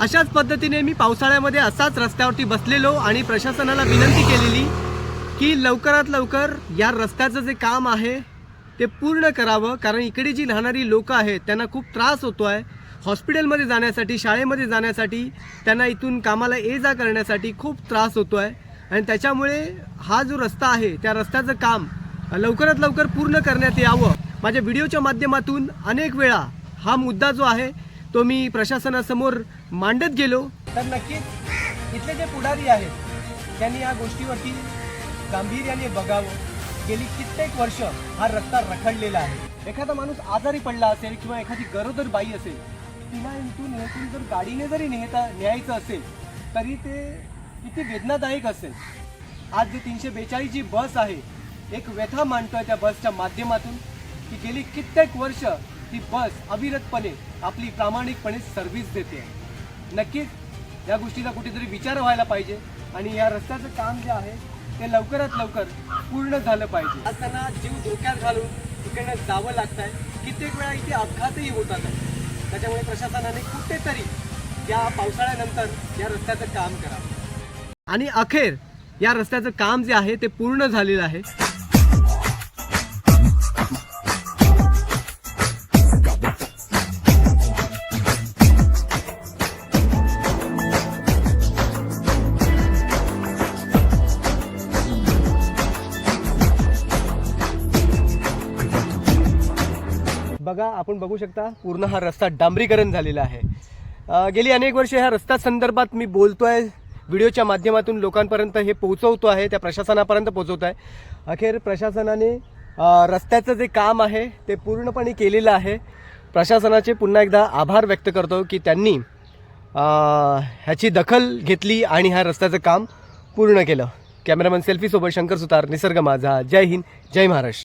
अशाच पद्धतीने मी पावसाळ्यामध्ये असाच रस्त्यावरती बसलेलो आणि प्रशासनाला विनंती केलेली की लवकरात लवकर या रस्त्याचं जे काम आहे ते पूर्ण करावं कारण इकडे जी राहणारी लोकं आहेत त्यांना खूप त्रास होतो आहे हॉस्पिटलमध्ये जाण्यासाठी शाळेमध्ये जाण्यासाठी त्यांना इथून कामाला ये जा करण्यासाठी खूप त्रास होतो आहे आणि त्याच्यामुळे हा जो रस्ता आहे त्या रस्त्याचं काम लवकरात लवकर पूर्ण करण्यात यावं. माझ्या व्हिडिओच्या माध्यमातून अनेक वेळा हा मुद्दा जो आहे तो मी प्रशासनासमोर मांडत गेलो. तर नक्कीच इथले जे पुढारी आहेत त्यांनी या गोष्टीवरती गांभीर्याने बघावं. गेली कित्येक वर्ष हा रस्ता रखडलेला आहे. एखादा माणूस आजारी पडला असेल किंवा एखादी गरोदर बाई असेल तिला इथून इथून जर गाडीने जरी नेता न्यायचं असेल तरी ते किती वेदनादायक असेल. आज जी तीनशे बेचाळीस जी बस आहे एक व्यथा मांडतोय त्या बसच्या माध्यमातून की गेली कित्येक वर्ष ती बस अविरतपणे आपली प्रामाणिकपणे सर्व्हिस देते. नक्कीच या गोष्टीचा कुठेतरी विचार व्हायला पाहिजे आणि या रस्त्याचं काम जे आहे ते लवकरात लवकर पूर्ण झालं पाहिजे. आज त्यांना जीव धोक्यात घालून तिकडनं जावं लागत आहे कित्येक वेळा इथे अपघातही होतात त्याच्यामुळे प्रशासनाने कुठेतरी या पावसाळ्यानंतर या रस्त्याचं काम करावं. आणि अखेर या रस्त्याचं काम जे आहे ते पूर्ण झालेलं आहे. बघा आपण बघू शकता पूर्ण हा रस्ता डांबरीकरण झालेला आहे. गेली अनेक वर्षे ह्या रस्त्या संदर्भात मी बोलतो आहे व्हिडिओच्या माध्यमातून लोकांपर्यंत हे पोहोचवतो आहे त्या प्रशासनापर्यंत पोहोचवत आहे. अखेर प्रशासनाने रस्त्याचं जे काम आहे ते पूर्णपणे केलेलं आहे. प्रशासनाचे पुन्हा एकदा आभार व्यक्त करतो की त्यांनी ह्याची दखल घेतली आणि ह्या रस्त्याचं काम पूर्ण केलं. कॅमेरामॅन सेल्फीसोबत शंकर सुतार निसर्ग माझा जय हिंद जय महाराष्ट्र.